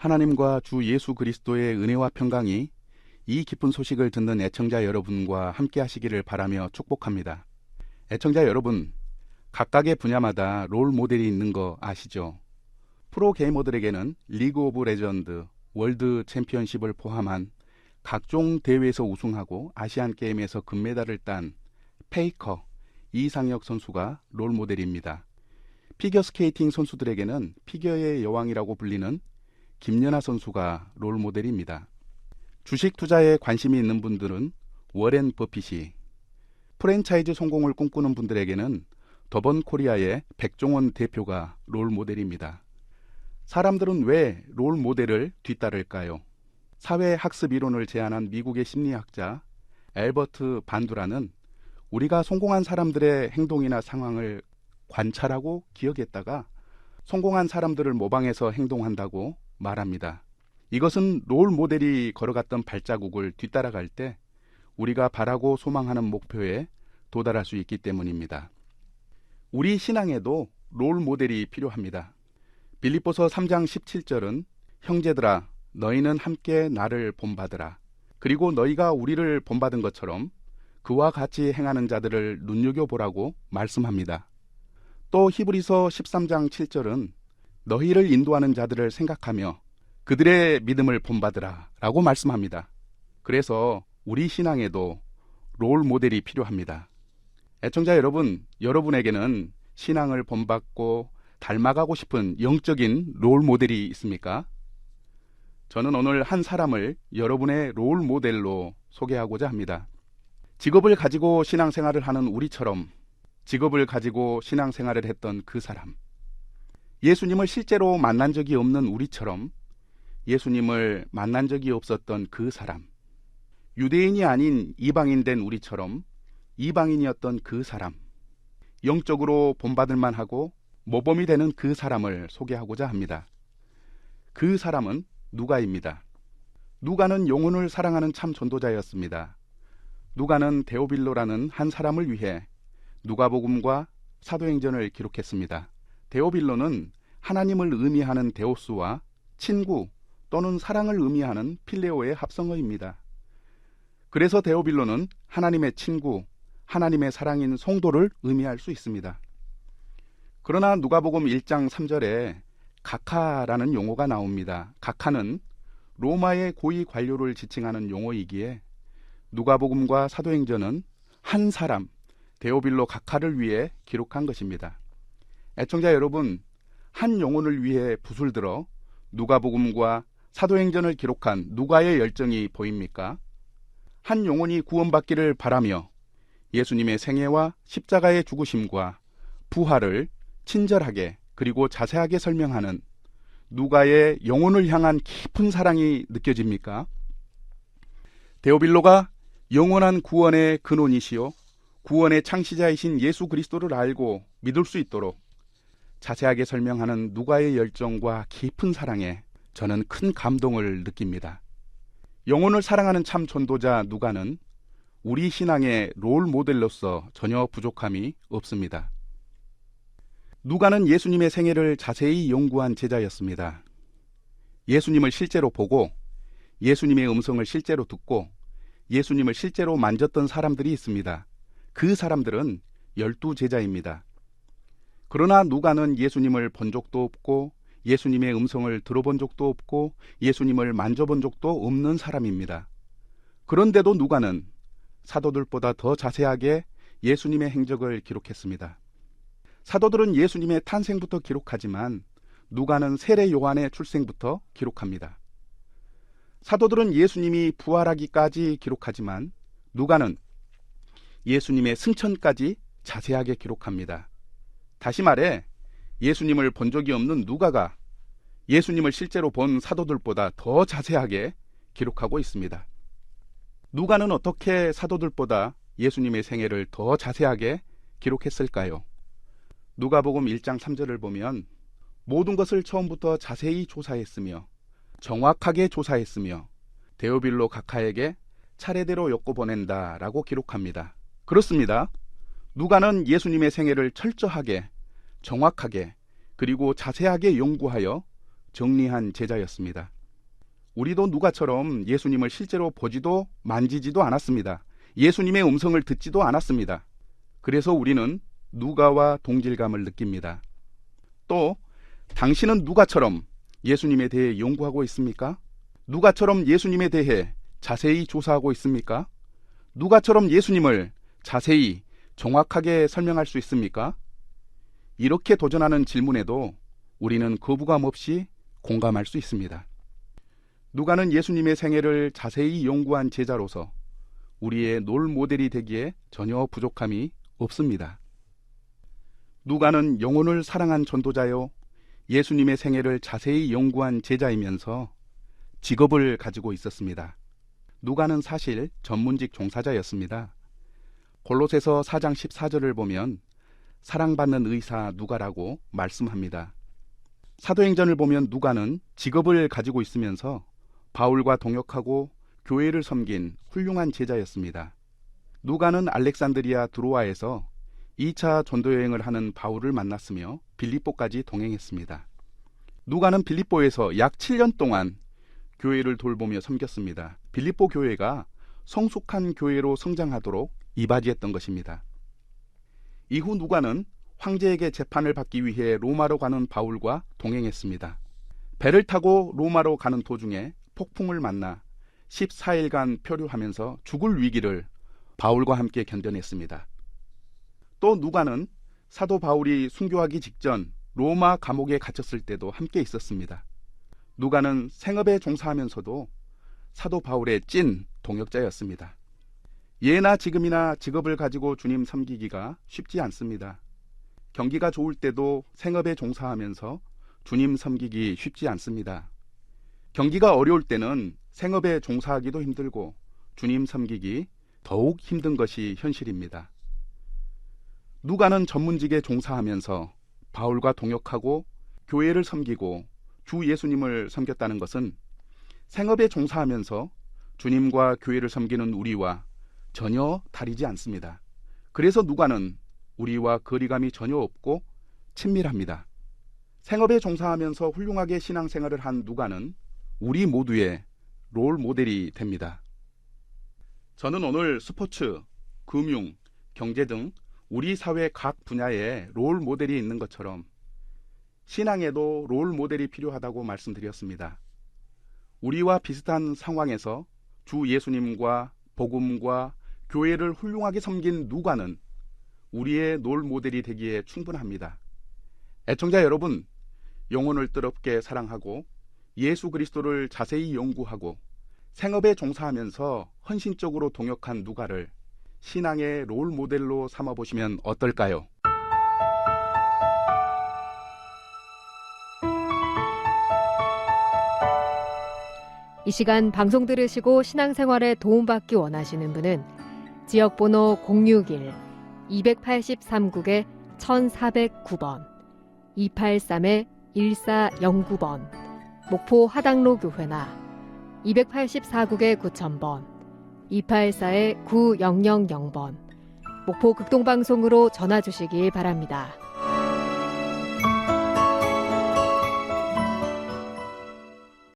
하나님과 주 예수 그리스도의 은혜와 평강이 이 기쁜 소식을 듣는 애청자 여러분과 함께 하시기를 바라며 축복합니다. 애청자 여러분, 각각의 분야마다 롤 모델이 있는 거 아시죠? 프로 게이머들에게는 리그 오브 레전드, 월드 챔피언십을 포함한 각종 대회에서 우승하고 아시안 게임에서 금메달을 딴 페이커 이상혁 선수가 롤 모델입니다. 피겨 스케이팅 선수들에게는 피겨의 여왕이라고 불리는 김연아 선수가 롤 모델입니다. 주식 투자에 관심이 있는 분들은 워렌 버핏이, 프랜차이즈 성공을 꿈꾸는 분들에게는 더번 코리아의 백종원 대표가 롤 모델입니다. 사람들은 왜 롤 모델을 뒤따를까요? 사회 학습 이론을 제안한 미국의 심리학자 엘버트 반두라는 우리가 성공한 사람들의 행동이나 상황을 관찰하고 기억했다가 성공한 사람들을 모방해서 행동한다고 말합니다. 이것은 롤 모델이 걸어갔던 발자국을 뒤따라갈 때 우리가 바라고 소망하는 목표에 도달할 수 있기 때문입니다. 우리 신앙에도 롤 모델이 필요합니다. 빌립보서 3장 17절은 형제들아 너희는 함께 나를 본받으라. 그리고 너희가 우리를 본받은 것처럼 그와 같이 행하는 자들을 눈여겨보라고 말씀합니다. 또 히브리서 13장 7절은 너희를 인도하는 자들을 생각하며 그들의 믿음을 본받으라 라고 말씀합니다. 그래서 우리 신앙에도 롤 모델이 필요합니다. 애청자 여러분, 여러분에게는 신앙을 본받고 닮아가고 싶은 영적인 롤 모델이 있습니까? 저는 오늘 한 사람을 여러분의 롤 모델로 소개하고자 합니다. 직업을 가지고 신앙생활을 하는 우리처럼 직업을 가지고 신앙생활을 했던 그 사람. 예수님을 실제로 만난 적이 없는 우리처럼 예수님을 만난 적이 없었던 그 사람. 유대인이 아닌 이방인 된 우리처럼 이방인이었던 그 사람. 영적으로 본받을 만 하고 모범이 되는 그 사람을 소개하고자 합니다. 그 사람은 누가입니다. 누가는 영혼을 사랑하는 참 전도자였습니다. 누가는 데오빌로라는 한 사람을 위해 누가복음과 사도행전을 기록했습니다. 데오빌로는 하나님을 의미하는 데오스와 친구 또는 사랑을 의미하는 필레오의 합성어입니다. 그래서 데오빌로는 하나님의 친구, 하나님의 사랑인 성도를 의미할 수 있습니다. 그러나 누가복음 1장 3절에 가카라는 용어가 나옵니다. 가카는 로마의 고위 관료를 지칭하는 용어이기에 누가복음과 사도행전은 한 사람 데오빌로 가카를 위해 기록한 것입니다. 애청자 여러분, 한 영혼을 위해 붓을 들어 누가복음과 사도행전을 기록한 누가의 열정이 보입니까? 한 영혼이 구원받기를 바라며 예수님의 생애와 십자가의 죽으심과 부활을 친절하게 그리고 자세하게 설명하는 누가의 영혼을 향한 깊은 사랑이 느껴집니까? 데오빌로가 영원한 구원의 근원이시요 구원의 창시자이신 예수 그리스도를 알고 믿을 수 있도록 자세하게 설명하는 누가의 열정과 깊은 사랑에 저는 큰 감동을 느낍니다. 영혼을 사랑하는 참 전도자 누가는 우리 신앙의 롤 모델로서 전혀 부족함이 없습니다. 누가는 예수님의 생애를 자세히 연구한 제자였습니다. 예수님을 실제로 보고 예수님의 음성을 실제로 듣고 예수님을 실제로 만졌던 사람들이 있습니다. 그 사람들은 열두 제자입니다. 그러나 누가는 예수님을 본 적도 없고 예수님의 음성을 들어본 적도 없고 예수님을 만져본 적도 없는 사람입니다. 그런데도 누가는 사도들보다 더 자세하게 예수님의 행적을 기록했습니다. 사도들은 예수님의 탄생부터 기록하지만 누가는 세례 요한의 출생부터 기록합니다. 사도들은 예수님이 부활하기까지 기록하지만 누가는 예수님의 승천까지 자세하게 기록합니다. 다시 말해 예수님을 본 적이 없는 누가가 예수님을 실제로 본 사도들보다 더 자세하게 기록하고 있습니다. 누가는 어떻게 사도들보다 예수님의 생애를 더 자세하게 기록했을까요? 누가복음 1장 3절을 보면 모든 것을 처음부터 자세히 조사했으며 정확하게 조사했으며 데오빌로 각하에게 차례대로 엮어 보낸다라고 기록합니다. 그렇습니다. 누가는 예수님의 생애를 철저하게 정확하게 그리고 자세하게 연구하여 정리한 제자였습니다. 우리도 누가처럼 예수님을 실제로 보지도 만지지도 않았습니다. 예수님의 음성을 듣지도 않았습니다. 그래서 우리는 누가와 동질감을 느낍니다. 또 당신은 누가처럼 예수님에 대해 연구하고 있습니까? 누가처럼 예수님에 대해 자세히 조사하고 있습니까? 누가처럼 예수님을 자세히 정확하게 설명할 수 있습니까? 이렇게 도전하는 질문에도 우리는 거부감 없이 공감할 수 있습니다. 누가는 예수님의 생애를 자세히 연구한 제자로서 우리의 롤 모델이 되기에 전혀 부족함이 없습니다. 누가는 영혼을 사랑한 전도자요, 예수님의 생애를 자세히 연구한 제자이면서 직업을 가지고 있었습니다. 누가는 사실 전문직 종사자였습니다. 골로새서 4장 14절을 보면 사랑받는 의사 누가라고 말씀합니다. 사도행전을 보면 누가는 직업을 가지고 있으면서 바울과 동역하고 교회를 섬긴 훌륭한 제자였습니다. 누가는 알렉산드리아 드로아에서 2차 전도 여행을 하는 바울을 만났으며 빌립보까지 동행했습니다. 누가는 빌립보에서 약 7년 동안 교회를 돌보며 섬겼습니다. 빌립보 교회가 성숙한 교회로 성장하도록 이바지했던 것입니다. 이후 누가는 황제에게 재판을 받기 위해 로마로 가는 바울과 동행했습니다. 배를 타고 로마로 가는 도중에 폭풍을 만나 14일간 표류하면서 죽을 위기를 바울과 함께 견뎌냈습니다. 또 누가는 사도 바울이 순교하기 직전 로마 감옥에 갇혔을 때도 함께 있었습니다. 누가는 생업에 종사하면서도 사도 바울의 찐 동역자였습니다. 예나 지금이나 직업을 가지고 주님 섬기기가 쉽지 않습니다. 경기가 좋을 때도 생업에 종사하면서 주님 섬기기 쉽지 않습니다. 경기가 어려울 때는 생업에 종사하기도 힘들고 주님 섬기기 더욱 힘든 것이 현실입니다. 누가는 전문직에 종사하면서 바울과 동역하고 교회를 섬기고 주 예수님을 섬겼다는 것은 생업에 종사하면서 주님과 교회를 섬기는 우리와 전혀 다르지 않습니다. 그래서 누가는 우리와 거리감이 전혀 없고 친밀합니다. 생업에 종사하면서 훌륭하게 신앙생활을 한 누가는 우리 모두의 롤 모델이 됩니다. 저는 오늘 스포츠, 금융, 경제 등 우리 사회 각 분야에 롤 모델이 있는 것처럼 신앙에도 롤 모델이 필요하다고 말씀드렸습니다. 우리와 비슷한 상황에서 주 예수님과 복음과 교회를 훌륭하게 섬긴 누가는 우리의 롤 모델이 되기에 충분합니다. 애청자 여러분, 영혼을 뜨겁게 사랑하고 예수 그리스도를 자세히 연구하고 생업에 종사하면서 헌신적으로 동역한 누가를 신앙의 롤 모델로 삼아 보시면 어떨까요? 이 시간 방송 들으시고 신앙생활에 도움받기 원하시는 분은 지역번호 061 283국에 1409번 283에 1409번 목포 하당로 교회나 284국에 9000번 284에 9000번 목포 극동방송으로 전화 주시기 바랍니다.